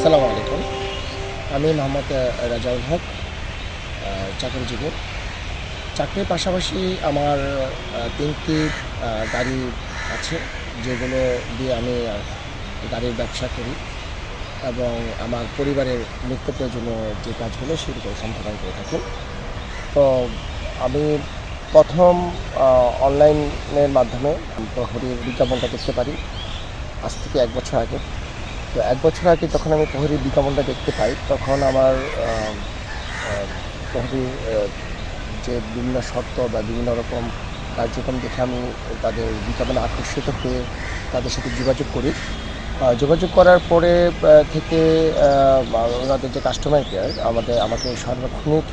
আসসালামু আলাইকুম। আমি মোহাম্মদ রাজাউল হক চাকরিজীবী চাকরির পাশাপাশি আমার তিনটি গাড়ি আছে, যেগুলো দিয়ে আমি গাড়ির ব্যবসা করি এবং আমার পরিবারের নিত্য প্রয়োজনীয় যে কাজগুলো সেগুলো সম্পাদন করে থাকি। তো আমি প্রথম অনলাইনের মাধ্যমে প্রহরীর বিজ্ঞাপনটা করতে পারি। আজ থেকে এক বছর আগে। তো এক বছর আগে যখন আমি প্রহরীর বিজ্ঞাপনটা দেখতে পাই তখন আমার আহ, যে বিভিন্ন শর্ত বা বিভিন্ন রকম কার্যক্রম দেখে আমি তাদের বিজ্ঞাপনে আকর্ষিত হয়ে তাদের সাথে যোগাযোগ করি। যোগাযোগ করার পরে থেকে ওনাদের যে কাস্টমার কেয়ার আমাদের আমাকে সার্বক্ষণিক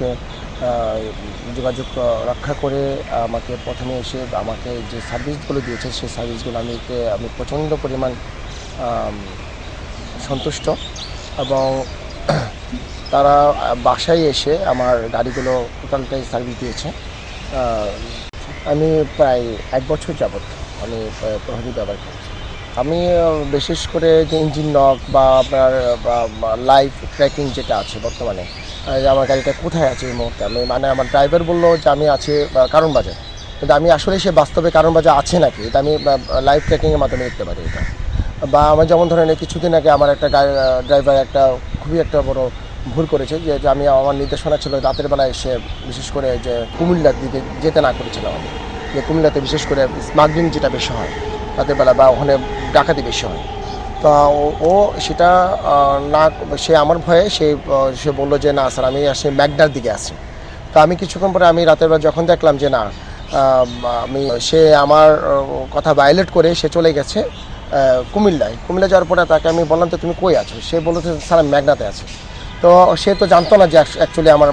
যোগাযোগ রক্ষা করে আমাকে প্রথমে এসে আমাকে যে সার্ভিসগুলো দিয়েছে সেই সার্ভিসগুলো আমি আমি প্রচণ্ড পরিমাণ সন্তুষ্ট এবং তারা বাসায় এসে আমার গাড়িগুলো টোটালটাই সার্ভিস দিয়েছে। আমি প্রায় এক বছর যাবৎ আমি প্রহরী ব্যবহার করছি। আমি বিশেষ করে যে ইঞ্জিন নক বা আপনার লাইভ ট্র্যাকিং যেটা আছে বর্তমানে আমার গাড়িটা কোথায় আছে এই মুহূর্তে, আমি মানে আমার ড্রাইভার বলল যে আমি আছি কারণ বাজার কিন্তু আমি আসলে সে বাস্তবে কারণ বাজার আছে নাকি? এটা আমি লাইভ ট্র্যাকিংয়ের মাধ্যমে দেখতে পারি এটা। বা আমার যেমন ধরেন কিছুদিন আগে আমার একটা ড্রাইভার একটা খুবই একটা বড় ভুল করেছে, যে আমি আমার নির্দেশনা ছিল রাতের বেলায় এসে বিশেষ করে যে কুমিল্লার দিকে যেতে না করেছিলাম আমি যে কুমিল্লাতে বিশেষ করে স্মাগলিং যেটা বেশি হয়, রাতের বেলা বা ওখানে ডাকাতি বেশি হয়। তো ও- সেটা না সে আমার ভয়ে সে সে বলল যে, না স্যার, আমি আসি ম্যাগডার দিকে আসি তা আমি কিছুক্ষণ পরে আমি রাতের বেলা যখন দেখলাম যে, না আমি সে আমার কথা ভায়োলেট করে সে চলে গেছে। কুমিল্লায়। কুমিল্লা যাওয়ার পরে তাকে আমি বললাম যে, তুমি কই আছো? সে বলেছে স্যার, আমি ম্যাগনাতে আছি। তো সে তো জানতো না যে অ্যাকচুয়ালি আমার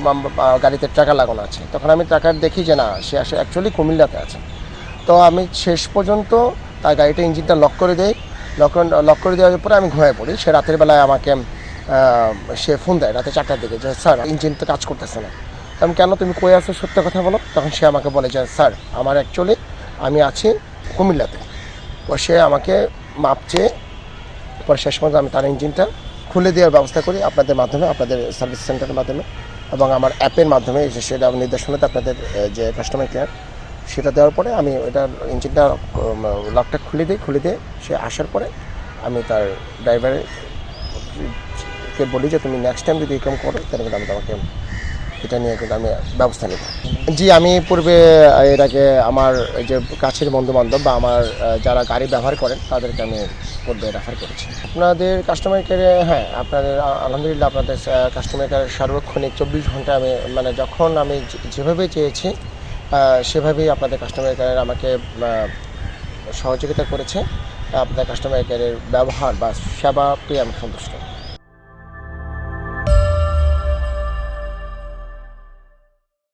গাড়িতে টাকা লাগানো আছে। তখন আমি টাকার দেখি যে, না, সে আসে অ্যাকচুয়ালি কুমিল্লাতে আছে। তো আমি শেষ পর্যন্ত তার গাড়িটা ইঞ্জিনটা লক করে দেই। লক লক করে দেওয়ার পরে আমি ঘুমিয়ে পড়ি। সে রাতের বেলায় আমাকে সে ফোন দেয় রাতে চারটার দিকে যে, স্যার, ইঞ্জিন তো কাজ করতেছে না। তো আমি, কেন তুমি কই আছো? সত্য কথা বলো। তখন সে আমাকে বলে যে, স্যার, আমার অ্যাকচুয়ালি আমি আছি কুমিল্লাতে। সে আমাকে মাপ চেয়ে পরে শেষ পর্যন্ত আমি তার ইঞ্জিনটা খুলে দেওয়ার ব্যবস্থা করি আপনাদের মাধ্যমে, আপনাদের সার্ভিস সেন্টারের মাধ্যমে এবং আমার অ্যাপের মাধ্যমে সেটা নির্দেশনাতে আপনাদের যে কাস্টমার কেয়ার সেটা দেওয়ার পরে আমি ওইটার ইঞ্জিনটা লকটা খুলে দিই, খুলে দিয়ে সে আসার পরে আমি তার ড্রাইভারের কে বলি যে, তুমি নেক্সট টাইম যদি এরকম করো, তাহলে আমি তোমাকে এটা নিয়ে কিন্তু আমি ব্যবস্থা নেব। জি, আমি পূর্বে এর আগে আমার যে কাছের বন্ধু বান্ধব বা আমার যারা গাড়ি ব্যবহার করেন, তাদেরকে আমি পূর্বে রেফার করেছি। আপনাদের কাস্টমার কেয়ারে হ্যাঁ আপনাদের আলহামদুলিল্লাহ আপনাদের কাস্টমার কেয়ার সার্বক্ষণিক চব্বিশ ঘণ্টা আমি মানে যখন আমি যেভাবে চেয়েছি সেভাবেই আপনাদের কাস্টমার কেয়ার আমাকে সহযোগিতা করেছে। আপনাদের কাস্টমার কেয়ারের ব্যবহার বা সেবা পেয়ে আমি সন্তুষ্ট।